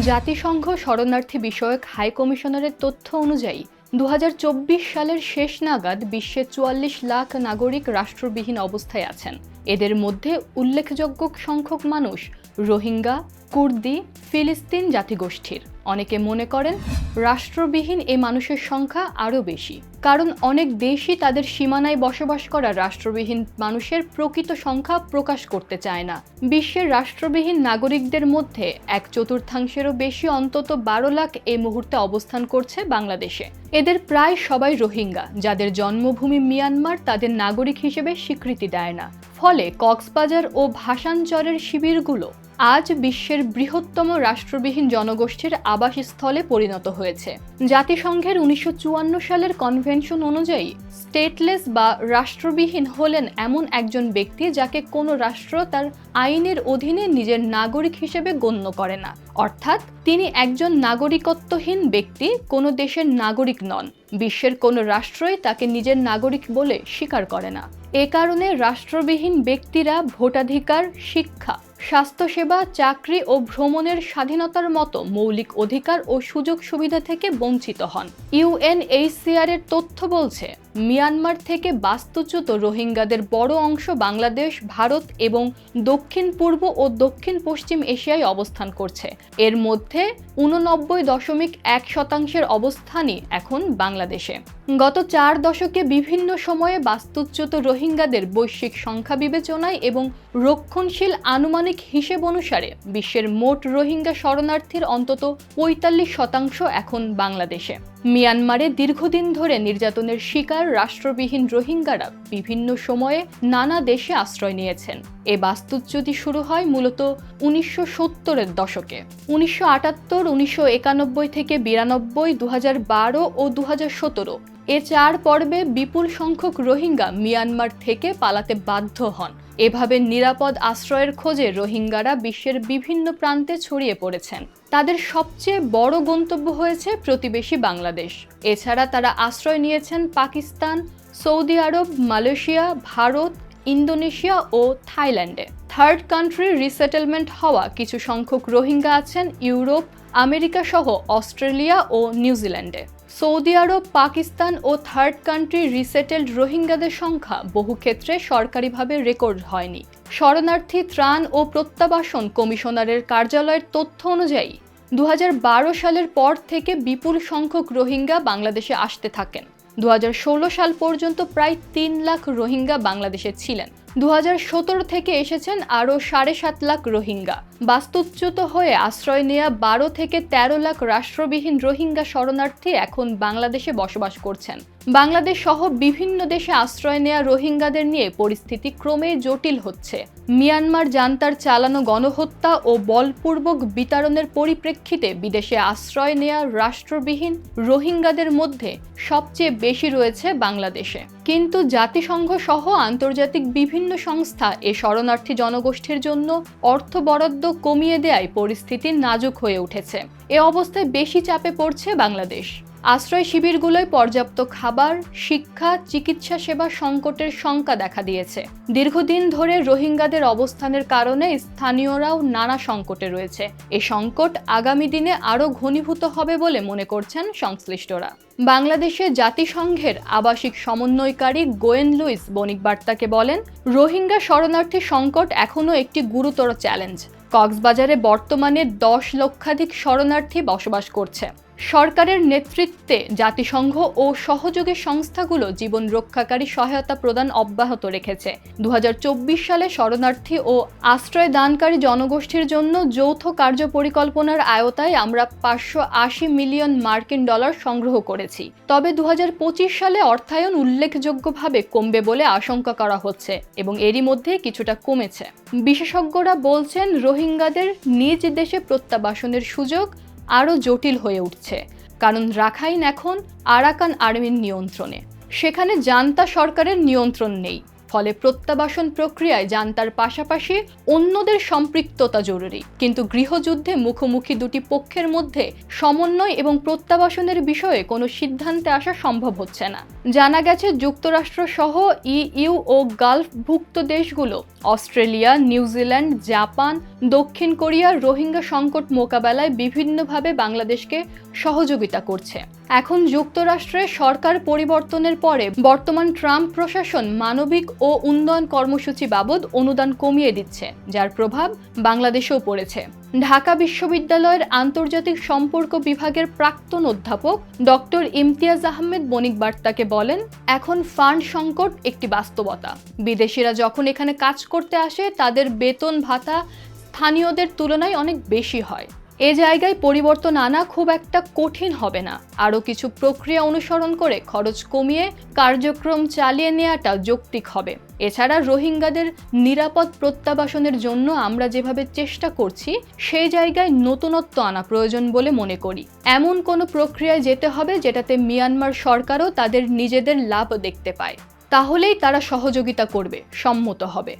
জাতিসংঘ শরণার্থী বিষয়ক হাই কমিশনারের তথ্য অনুযায়ী দু হাজার চব্বিশ সালের শেষ নাগাদ বিশ্বে চুয়াল্লিশ লাখ নাগরিক রাষ্ট্রবিহীন অবস্থায় আছেন। এদের মধ্যে উল্লেখযোগ্য সংখ্যক মানুষ রোহিঙ্গা কুর্দি, ফিলিস্তিন জাতিগোষ্ঠীর। অনেকে মনে করেন রাষ্ট্রবিহীন এ মানুষের সংখ্যা আরও বেশি। কারণ অনেক দেশই তাদের সীমানায় বসবাস করা রাষ্ট্রবিহীন মানুষের প্রকৃত সংখ্যা প্রকাশ করতে চায় না। বিশ্বের রাষ্ট্রবিহীন নাগরিকদের মধ্যে এক চতুর্থাংশেরও বেশি অন্তত বারো লাখ এই মুহূর্তে অবস্থান করছে বাংলাদেশে। এদের প্রায় সবাই রোহিঙ্গা, যাদের জন্মভূমি মিয়ানমার তাদের নাগরিক হিসেবে স্বীকৃতি দেয় না। ফলে কক্সবাজার ও ভাসানচরের শিবিরগুলো আজ বিশ্বের বৃহত্তম রাষ্ট্রবিহীন জনগোষ্ঠীর আবাসস্থলে পরিণত হয়েছে। জাতিসংঘের উনিশশো চুয়ান্ন সালের কনভেনশন অনুযায়ী স্টেটলেস বা রাষ্ট্রবিহীন হলেন এমন একজন ব্যক্তি যাকে কোনো রাষ্ট্র তার আইনের অধীনে নিজের নাগরিক হিসেবে গণ্য করে না। অর্থাৎ তিনি একজন নাগরিকত্বহীন ব্যক্তি, কোনো দেশের নাগরিক নন। বিশ্বের কোনো রাষ্ট্রই তাকে নিজের নাগরিক বলে স্বীকার করে না। এ কারণে রাষ্ট্রবিহীন ব্যক্তিরা ভোটাধিকার, শিক্ষা স্বাস্থ্যসেবা, চাকরি ও ভ্রমণের স্বাধীনতার মতো মৌলিক অধিকার ও সুযোগ সুবিধা থেকে বঞ্চিত হন। ইউএনএইচসিআর এর তথ্য বলছে মিয়ানমার থেকে বাস্তুচ্যুত রোহিঙ্গাদের বড় অংশ বাংলাদেশ, ভারত এবং দক্ষিণ পূর্ব ও দক্ষিণ পশ্চিম এশিয়ায় অবস্থান করছে। এর মধ্যে উননব্বই দশমিক এক শতাংশের অবস্থানই এখন বাংলাদেশে। গত চার দশকে বিভিন্ন সময়ে বাস্তুচ্যুত রোহিঙ্গাদের বৈশ্বিক সংখ্যা বিবেচনায় এবং রক্ষণশীল আনুমানিক হিসেব অনুসারে বিশ্বের মোট রোহিঙ্গা শরণার্থীর অন্তত পঁয়তাল্লিশ শতাংশ এখন বাংলাদেশে। মিয়ানমারে দীর্ঘদিন ধরে নির্যাতনের শিকার রাষ্ট্রবিহীন রোহিঙ্গারা বিভিন্ন সময়ে নানা দেশে আশ্রয় নিয়েছেন। এ বাস্তুচ্যুতি শুরু হয় মূলত উনিশশো সত্তরের দশকে। উনিশশো আটাত্তর, উনিশশো একানব্বই থেকে বিরানব্বই দু বারো ও দু সতেরো। এ চার পর্বে বিপুল সংখ্যক রোহিঙ্গা মিয়ানমার থেকে পালাতে বাধ্য হন। এভাবে নিরাপদ আশ্রয়ের খোঁজে রোহিঙ্গারা বিশ্বের বিভিন্ন প্রান্তে ছড়িয়ে পড়েছেন। তাদের সবচেয়ে বড় গন্তব্য হয়েছে প্রতিবেশী বাংলাদেশ। এছাড়া তারা আশ্রয় নিয়েছেন পাকিস্তান, সৌদি আরব, মালয়েশিয়া, ভারত, ইন্দোনেশিয়া ও থাইল্যান্ডে। থার্ড কান্ট্রি রিসেটেলমেন্ট হওয়া কিছু সংখ্যক রোহিঙ্গা আছেন ইউরোপ আমেরিকা সহ অস্ট্রেলিয়া ও নিউজিল্যান্ডে। সৌদি আরব, পাকিস্তান ও থার্ড কান্ট্রি রিসেটেলড রোহিঙ্গাদের সংখ্যা বহু ক্ষেত্রে সরকারিভাবে রেকর্ড হয়নি। শরণার্থী ত্রাণ ও প্রত্যাবাসন কমিশনারের কার্যালয়ের তথ্য অনুযায়ী দু হাজার বারো সালের পর থেকে বিপুল সংখ্যক রোহিঙ্গা বাংলাদেশে আসতে থাকেন। দু হাজার ষোলো সাল পর্যন্ত প্রায় তিন লাখ রোহিঙ্গা বাংলাদেশে ছিলেন। দু হাজার সতেরো থেকে এসেছেন আরও সাড়ে সাত লাখ রোহিঙ্গা। বাস্তুচ্যুত হয়ে আশ্রয় নেয়া বারো থেকে ১৩ লাখ রাষ্ট্রবিহীন রোহিঙ্গা শরণার্থী এখন বাংলাদেশে বসবাস করছেন। বাংলাদেশ সহ বিভিন্ন দেশে আশ্রয় নেয়া রোহিঙ্গাদের নিয়ে পরিস্থিতি ক্রমেই জটিল হচ্ছে। মিয়ানমার জান্তার চালানো গণহত্যা ও বলপূর্বক বিতরণের পরিপ্রেক্ষিতে বিদেশে আশ্রয় নেয়া রাষ্ট্রবিহীন রোহিঙ্গাদের মধ্যে সবচেয়ে বেশি রয়েছে বাংলাদেশে। কিন্তু জাতিসংঘ সহ আন্তর্জাতিক বিভিন্ন সংস্থা এ শরণার্থী জনগোষ্ঠীর জন্য অর্থ বরাদ্দ কমিয়ে দেয় পরিস্থিতি নাজুক হয়ে উঠেছে। এ অবস্থায় বেশি চাপে পড়ছে বাংলাদেশ। আশ্রয় শিবিরগুলোয় পর্যাপ্ত খাবার, শিক্ষা, চিকিৎসা সেবা সংকটের শঙ্কা দেখা দিয়েছে। দীর্ঘদিন ধরে রোহিঙ্গাদের অবস্থানের কারণে স্থানীয়রাও নানা সংকটে রয়েছে। এ সংকট আগামী দিনে আরও ঘনীভূত হবে বলে মনে করছেন সংশ্লিষ্টরা। বাংলাদেশে জাতিসংঘের আবাসিক সমন্বয়কারী গোয়েন লুইস বণিক বার্তাকে বলেন, রোহিঙ্গা শরণার্থী সংকট এখনও একটি গুরুতর চ্যালেঞ্জ। কক্সবাজারে বর্তমানে দশ লক্ষাধিক শরণার্থী বসবাস করছে। সরকারের নেতৃত্বে জাতিসংঘ ও সহযোগী সংস্থাগুলো জীবন রক্ষাকারী সহায়তা প্রদান অব্যাহত রেখেছে। দু হাজার চব্বিশ সালে শরণার্থী ও আশ্রয় দানকারী জনগোষ্ঠীর জন্য যৌথ কার্য পরিকল্পনার আয়তায় আমরা পাঁচশো আশি মিলিয়ন মার্কিন ডলার সংগ্রহ করেছি। তবে দু হাজার পঁচিশ সালে অর্থায়ন উল্লেখযোগ্যভাবে কমবে বলে আশঙ্কা করা হচ্ছে এবং এরই মধ্যে কিছুটা কমেছে। বিশেষজ্ঞরা বলছেন, রোহিঙ্গাদের নিজ দেশে প্রত্যাবাসনের সুযোগ আরও জটিল হয়ে উঠছে, কারণ রাখাইন এখন আরাকান আর্মির নিয়ন্ত্রণে। সেখানে জান্তা সরকারের নিয়ন্ত্রণ নেই, ফলে প্রত্যাবাসন প্রক্রিয়ায় জান্তার পাশাপাশি অন্যদের সম্পৃক্ততা জরুরি। কিন্তু গৃহযুদ্ধে মুখোমুখি দুটি পক্ষের মধ্যে সমন্বয় এবং প্রত্যাবাসনের বিষয়ে কোনো সিদ্ধান্তে আসা সম্ভব হচ্ছে না। জানা গেছে, যুক্তরাষ্ট্র সহ ইইউ ও গালফভুক্ত দেশগুলো, অস্ট্রেলিয়া, নিউজিল্যান্ড, জাপান দক্ষিণ কোরিয়া রোহিঙ্গা সংকট মোকাবেলায় বিভিন্নভাবে বাংলাদেশকে সহযোগিতা করছে। এখন যুক্তরাষ্ট্রে সরকার পরিবর্তনের পরে বর্তমান ট্রাম্প প্রশাসন মানবিক ও উন্নয়ন কর্মসূচি বাবদ অনুদান কমিয়ে দিচ্ছে, যার প্রভাব বাংলাদেশেও পড়েছে। ঢাকা বিশ্ববিদ্যালয়ের আন্তর্জাতিক সম্পর্ক বিভাগের প্রাক্তন অধ্যাপক ডক্টর ইমতিয়াজ আহমেদ বণিক বার্তাকে বলেন, এখন ফান্ড সংকট একটি বাস্তবতা। বিদেশিরা যখন এখানে কাজ করতে আসে, তাদের বেতন ভাতা স্থানীয়দের তুলনায় অনেক বেশি হয়। এ জায়গায় পরিবর্তন আনা খুব একটা কঠিন হবে না। আরও কিছু প্রক্রিয়া অনুসরণ করে খরচ কমিয়ে কার্যক্রম চালিয়ে নেওয়াটা যৌক্তিক হবে। এছাড়া রোহিঙ্গাদের নিরাপদ প্রত্যাবাসনের জন্য আমরা যেভাবে চেষ্টা করছি, সেই জায়গায় নতুনত্ব আনা প্রয়োজন বলে মনে করি। এমন কোনো প্রক্রিয়ায় যেতে হবে যেটাতে মিয়ানমার সরকারও তাদের নিজেদের লাভ দেখতে পায়। তাহলেই তারা সহযোগিতা করবে, সম্মত হবে।